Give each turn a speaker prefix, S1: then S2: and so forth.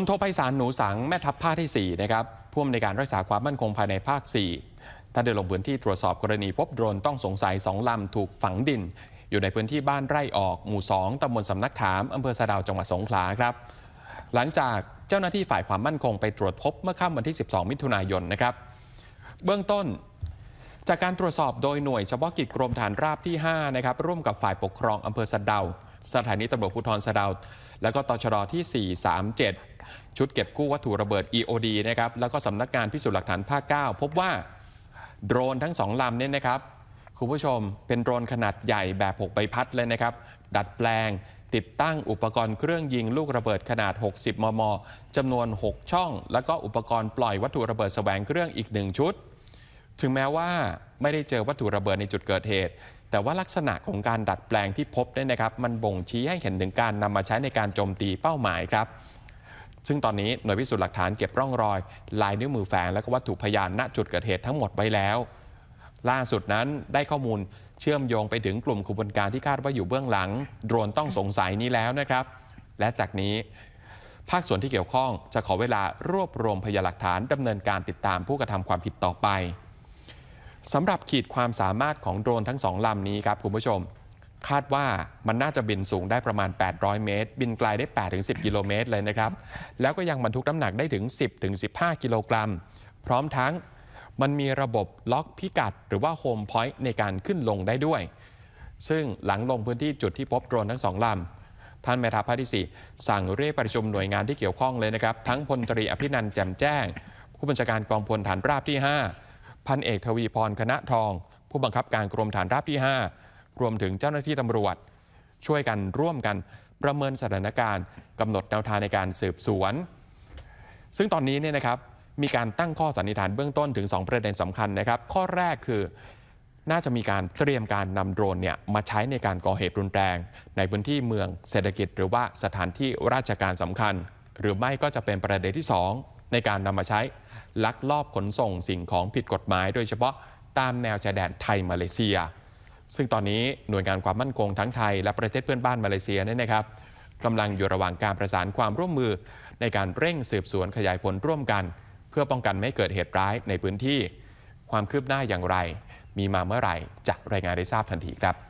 S1: ลโทไพศาลหนูสังแม่ทัพภาคที่ 4 นะครับผู้อำนวยการรักษาความมั่นคงภายในภาค 4 ท่านได้ลงพื้นที่ตรวจสอบกรณีพบโดรนต้องสงสัย 2 ลำถูกฝังดิน อยู่ในพื้นที่บ้านไร่ออก หมู่ 2ตำบลสำนักขามอำเภอสะดาวจังหวัดสงขลาครับ หลังจากเจ้าหน้าที่ฝ่ายความมั่นคงไปตรวจพบเมื่อค่ำวันที่ 12 มิถุนายนนะครับ เบื้องต้นจากการตรวจสอบโดยหน่วยเฉพาะกิจกรมฐานราบที่ 5 นะครับ ร่วมกับฝ่ายปกครองอำเภอสะเดา สถานีตำรวจภูธรสะเดา แล้วก็ตชดที่ 437 ชุดเก็บกู้วัตถุระเบิด EOD นะครับแล้วก็สำนักงานพิสูจน์หลักฐานภาค 9 พบว่าโดรนทั้งสองลำเนี่ยนะครับคุณผู้ชมเป็นโดรนขนาดใหญ่แบบ6ใบพัดเลยนะครับ ดัดแปลง ติดตั้งอุปกรณ์เครื่องยิงลูกระเบิดขนาด 60 มมจำนวน 6 ช่อง แล้วก็อุปกรณ์ปล่อยวัตถุระเบิดแสวงเครื่องอีกหนึ่งชุด ถึงแม้ว่าไม่ได้เจอวัตถุระเบิดในจุดเกิดเหตุ แต่ว่าลักษณะของการดัดแปลงที่พบเนี่ยนะครับ มันบ่งชี้ให้เห็นถึงการนำมาใช้ในการโจมตีเป้าหมายครับ ซึ่งตอนนี้หน่วยพิสูจน์หลักฐานเก็บร่องรอย ลายนิ้วมือแฝงและก็วัตถุพยานณจุดเกิดเหตุทั้งหมดไว้แล้ว ล่าสุดนั้นได้ข้อมูลเชื่อมโยงไปถึงกลุ่มขบวนการที่คาดว่าอยู่เบื้องหลัง โดรนต้องสงสัยนี้แล้วนะครับ และจากนี้ ภาคส่วนที่เกี่ยวข้องจะขอเวลารวบรวมพยานหลักฐานดำเนินการติดตามผู้กระทำความผิดต่อไปสำหรับขีดความสามารถของโดรนทั้งสองลำนี้ครับคุณผู้ชม คาดว่ามันน่าจะบินสูงได้ประมาณ 800 เมตร บินไกลได้ 8-10 กิโลเมตรเลยนะครับ แล้วก็ยังบรรทุกน้ำหนักได้ถึง 10-15 กิโลกรัม พร้อมทั้งมันมีระบบล็อกพิกัด หรือว่าโฮมพอยต์ในการขึ้นลงได้ด้วย ซึ่งหลังลงพื้นที่จุดที่พบโดรนทั้งสองลำท่านแม่ทัพภาคที่ 4 สั่งเรียกประชุมหน่วยงานที่เกี่ยวข้องเลยนะครับ ทั้งพลตรีอภินันท์แจ่มแจ้ง ผู้บัญชาการกองพลฐานราบที่ 5 พันเอกทวีพรคณะทอง ผู้บังคับการกรมฐานราบที่ 5 รวมถึงเจ้าหน้าที่ตำรวจ ช่วยกันร่วมกันประเมินสถานการณ์กำหนดแนวทางในการสืบสวน ซึ่งตอนนี้เนี่ยนะครับมีการตั้งข้อสันนิษฐานเบื้องต้นถึง 2 ประเด็นสำคัญนะครับ ข้อแรกคือน่าจะมีการเตรียมการนำโดรนเนี่ยมาใช้ในการก่อเหตุรุนแรง ในพื้นที่เมืองเศรษฐกิจ หรือว่าสถานที่ราชการสำคัญ หรือไม่ก็จะเป็นประเด็นที่ 2 ในการนำมาใช้ ลักลอบขนส่งสิ่งของผิดกฎหมาย โดยเฉพาะตามแนวชายแดนไทยมาเลเซีย ซึ่งตอนนี้หน่วยงานความมั่นคงทั้งไทยและประเทศเพื่อนบ้านมาเลเซียเนี่ยนะครับกำลังอยู่ระหว่างการประสานความร่วมมือ ในการเร่งสืบสวนขยายผลร่วมกัน เพื่อป้องกันไม่เกิดเหตุร้ายในพื้นที่ ความคืบหน้าอย่างไร มีมาเมื่อไหร่จะรายงานได้ทราบทันทีครับ